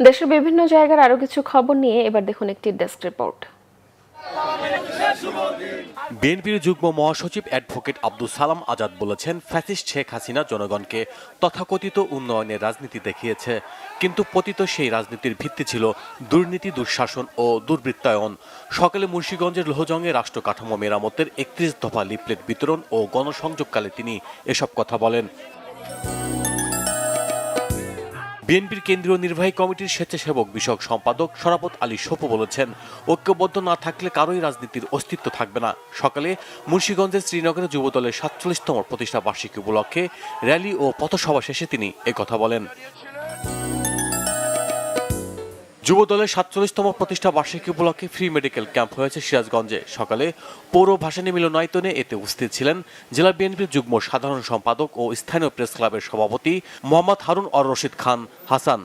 দেশের বিভিন্ন জায়গার আরও কিছু খবর নিয়ে এবার দেখুন একটি ডেস্ক রিপোর্ট বিএনপির যুগ্ম মহাসচিব অ্যাডভোকেট আব্দুল সালাম আজাদ বলেছেন, ফ্যাসিস্ট শেখ হাসিনা জনগণকে তথাকথিত উন্নয়নের রাজনীতি দেখিয়েছে। কিন্তু পতিত সেই রাজনীতির ভিত্তি ছিল দুর্নীতি, দুঃশাসন ও দুর্বৃত্তায়ন। সকালে মুন্সীগঞ্জের লোহজঙ্গে রাষ্ট্র কাঠামো মেরামতের একত্রিশ দফা লিফলেট বিতরণ ও গণসংযোগকালে তিনি এসব কথা বলেন। বিএনপির কেন্দ্রীয় নির্বাহী কমিটির স্বেচ্ছাসেবক বিষয়ক সম্পাদক সরাপত আলী সপু বলেছেন, ঐক্যবদ্ধ না থাকলে কারোই রাজনীতির অস্তিত্ব থাকবে না। সকালে মুন্সীগঞ্জের শ্রীনগরে যুবদলের সাতচল্লিশতম প্রতিষ্ঠা বার্ষিকী উপলক্ষে র্যালি ও পথসভা শেষে তিনি কথা বলেন। যুবদলের সাতচল্লিশতম প্রতিষ্ঠা বার্ষিকী উপলক্ষে ফ্রি মেডিকেল ক্যাম্প হয়েছে সিরাজগঞ্জে। সকালে পৌর ভাসানী মিলনায়তনে এতে উপস্থিত ছিলেন জেলা বিএনপির যুগ্ম সাধারণ সম্পাদক ও স্থানীয় প্রেস ক্লাবের সভাপতি মোহাম্মদ হারুন অর রশিদ খান হাসান।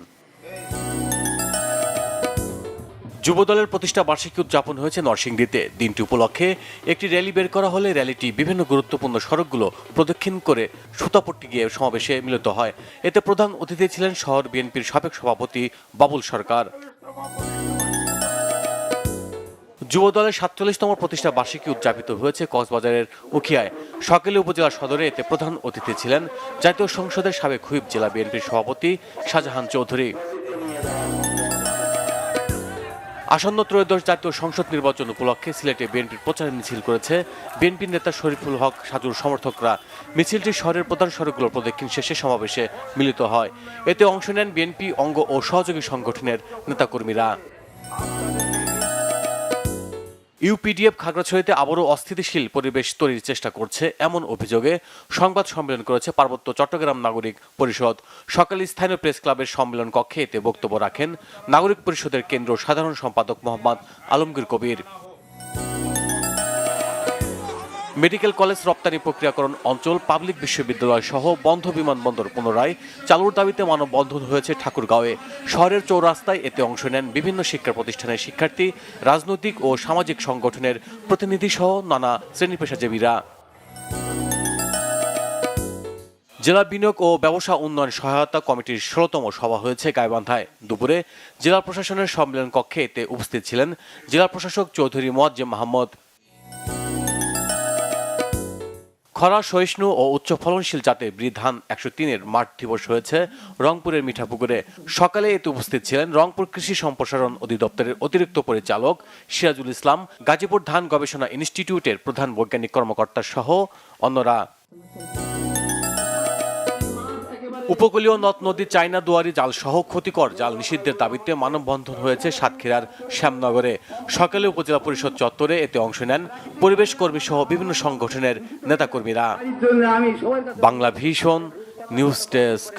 যুবদলের প্রতিষ্ঠা বার্ষিকী উদযাপন হয়েছে নরসিংদীতে। দিনটি উপলক্ষে একটি র্যালি বের করা হলে র্যালিটি বিভিন্ন গুরুত্বপূর্ণ সড়কগুলো প্রদক্ষিণ করে সুতাপট্টি গিয়ে সমাবেশে মিলিত হয়। এতে প্রধান অতিথি ছিলেন শহর বিএনপির সাবেক সভাপতি বাবুল সরকার। যুবদলের সাতচল্লিশতম প্রতিষ্ঠা বার্ষিকী উদযাপিত হয়েছে কক্সবাজারের উখিয়ায়। সকালে উপজেলা সদরে এতে প্রধান অতিথি ছিলেন জাতীয় সংসদের সাবেক হুইপ জেলা বিএনপির সভাপতি শাহজাহান চৌধুরী। আসন্ন ত্রয়োদশ জাতীয় সংসদ নির্বাচন উপলক্ষে সিলেটে বিএনপির প্রচারে মিছিল করেছে বিএনপি নেতা শরীফুল হক সাজুর সমর্থকরা। মিছিলটি শহরের প্রধান সড়কগুলো প্রদক্ষিণ শেষে সমাবেশে মিলিত হয়। এতে অংশ নেন বিএনপি অঙ্গ ও সহযোগী সংগঠনের নেতাকর্মীরা। ইউপিডিএফ খাগড়াছড়িতে আবারও অস্থিতিশীল পরিবেশ তৈরির চেষ্টা করছে এমন অভিযোগে সংবাদ সম্মেলন করেছে পার্বত্য চট্টগ্রাম নাগরিক পরিষদ। সকালে স্থানীয় প্রেস ক্লাবের সম্মেলন কক্ষে এতে বক্তব্য রাখেন নাগরিক পরিষদের কেন্দ্র সাধারণ সম্পাদক মোহাম্মদ আলমগীর কবির। মেডিকেল কলেজ রপ্তানি প্রক্রিয়াকরণ অঞ্চল, পাবলিক বিশ্ববিদ্যালয় সহ বন্ধ বিমানবন্দর পুনরায় চালুর দাবিতে মানববন্ধন হয়েছে ঠাকুরগাঁওয়ে। শহরের চৌরাস্তায় এতে অংশ নেন বিভিন্ন শিক্ষা প্রতিষ্ঠানের শিক্ষার্থী, রাজনৈতিক ও সামাজিক সংগঠনের প্রতিনিধি সহ নানা শ্রেণি পেশাজীবীরা জেলা বিনিয়োগ ও ব্যবসা উন্নয়ন সহায়তা কমিটির ষোলতম সভা হয়েছে গাইবান্ধায়। দুপুরে জেলা প্রশাসনের সম্মেলন কক্ষে এতে উপস্থিত ছিলেন জেলা প্রশাসক চৌধুরী মোয়াজ্জেম মাহমুদ খরা, সহিষ্ণু ও উচ্চ ফলনশীল জাতের বৃধান একশো তিনের মাঠ দিবস হয়েছে রংপুরের মিঠাপুকুরে। সকালে এতে উপস্থিত ছিলেন রংপুর কৃষি সম্প্রসারণ অধিদপ্তরের অতিরিক্ত পরিচালক সিরাজুল ইসলাম, গাজীপুর ধান গবেষণা ইনস্টিটিউটের প্রধান বৈজ্ঞানিক কর্মকর্তা সহ অন্যরা। উপকূলীয় নদ নদী চায়না দুয়ারি জাল সহ ক্ষতিকর জাল নিষিদ্ধের দাবিতে মানববন্ধন হয়েছে সাতক্ষীরার শ্যামনগরে। সকালে উপজেলা পরিষদ চত্বরে এতে অংশ নেন পরিবেশ কর্মী সহ বিভিন্ন সংগঠনের নেতাকর্মীরা। বাংলা ভীষণ নিউজ ডেস্ক।